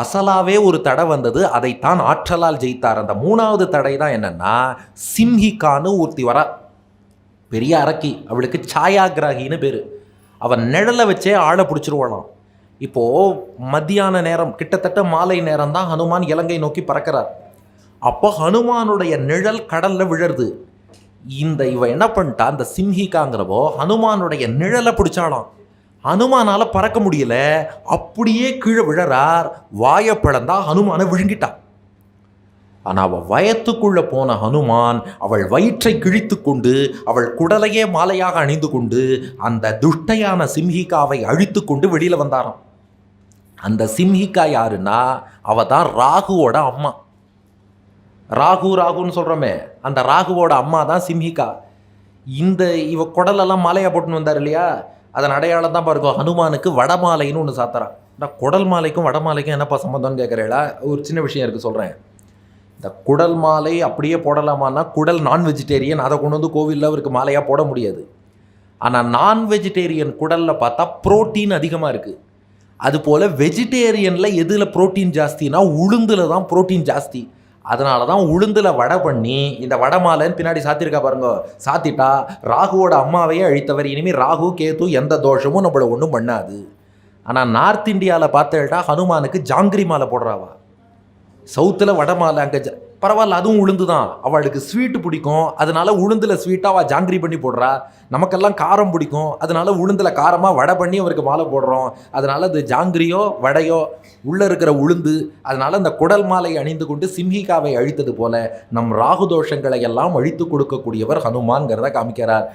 அசலாவே ஒரு தடை வந்தது அதைத்தான் ஆற்றலால் ஜெயித்தார். அந்த மூணாவது தடை தான் என்னென்னா சிம்ஹிகான்னு ஒருத்தி வரா. பெரிய அரக்கி அவளுக்கு சாயாகிராகின்னு பேர். அவன் நிழலை வச்சே ஆளை பிடிச்சிருவாளாம். இப்போது மத்தியான நேரம் கிட்டத்தட்ட மாலை நேரம் தான் ஹனுமான் இலங்கை நோக்கி பறக்கிறார். அப்போ ஹனுமானுடைய நிழல் கடலில் விழருது. இந்த இவன் என்ன பண்ணிட்டா அந்த சிம்ஹிகாங்கிறவோ ஹனுமானுடைய நிழலை பிடிச்சாலாம் ஹனுமானால் பறக்க முடியல. அப்படியே கீழே விழறார். வாயை பிளந்தா ஹனுமானை விழுங்கிட்டான் ஆனால் அவள் வயத்துக்குள்ளே போன ஹனுமான் அவள் வயிற்றை கிழித்து கொண்டு அவள் குடலையே மாலையாக அணிந்து கொண்டு அந்த துஷ்டையான சிம்ஹிகாவை அழித்து கொண்டு வெளியில் வந்தாராம். அந்த சிம்ஹிகா யாருன்னா அவ தான் ராகுவோட அம்மா. ராகு ராகுன்னு சொல்கிறோமே அந்த ராகுவோட அம்மா தான் சிம்ஹிகா. இந்த இவ குடலெல்லாம் மாலையாக போட்டுன்னு வந்தார் இல்லையா? அதன் அடையாளம் தான் பாருங்க. ஹனுமானுக்கு வடமாலைன்னு ஒன்று சாத்தரான் நான் குடல் மாலைக்கும் வடமாலைக்கும் என்னப்பா சம்மந்தம்னு கேட்குறீங்களா ஒரு சின்ன விஷயம் இருக்குது சொல்கிறேன் இந்த குடல் மாலை அப்படியே போடலாமான்னா குடல் நான் வெஜிடேரியன் அதை கொண்டு வந்து கோவிலில் அவருக்கு மாலையாக போட முடியாது. ஆனால் நான் வெஜிடேரியன் குடலில் பார்த்தா ப்ரோட்டீன் அதிகமாக இருக்குது அதுபோல் வெஜிடேரியனில் எதில் புரோட்டீன் ஜாஸ்தினா உளுந்தில் தான் புரோட்டீன் ஜாஸ்தி. அதனால தான் உளுந்தில் வடை பண்ணி இந்த வடை மாலைன்னு பின்னாடி சாத்திருக்கா பாருங்க. சாத்திட்டா ராகுவோட அம்மாவையே அழித்தவர். இனிமேல் ராகு கேது எந்த தோஷமும் நம்மளை ஒன்றும் பண்ணாது. ஆனால் நார்த் இந்தியாவில் பார்த்தேட்டா ஹனுமானுக்கு ஜாங்கிரி மாலை போடுறாவா. சவுத்தில் வடை மாலை அங்கே ஜ பரவாயில்ல அதுவும் உளுந்து தான் அவளுக்கு ஸ்வீட்டு பிடிக்கும். அதனால உளுந்தில் ஸ்வீட்டாக அவள் ஜாங்கிரி பண்ணி போடுறா. நமக்கெல்லாம் காரம் பிடிக்கும். அதனால உளுந்தில் காரமாக வடை பண்ணி அவருக்கு மாலை போடுறோம். அதனால அது ஜாங்கிரியோ வடையோ உள்ளே இருக்கிற உளுந்து அதனால அந்த குடல் மாலை அணிந்து கொண்டு சிம்ஹிகாவை அழித்தது போல நம் ராகு தோஷங்களை எல்லாம் அழித்து கொடுக்கக்கூடியவர் ஹனுமான்கிறத காமிக்கிறார்.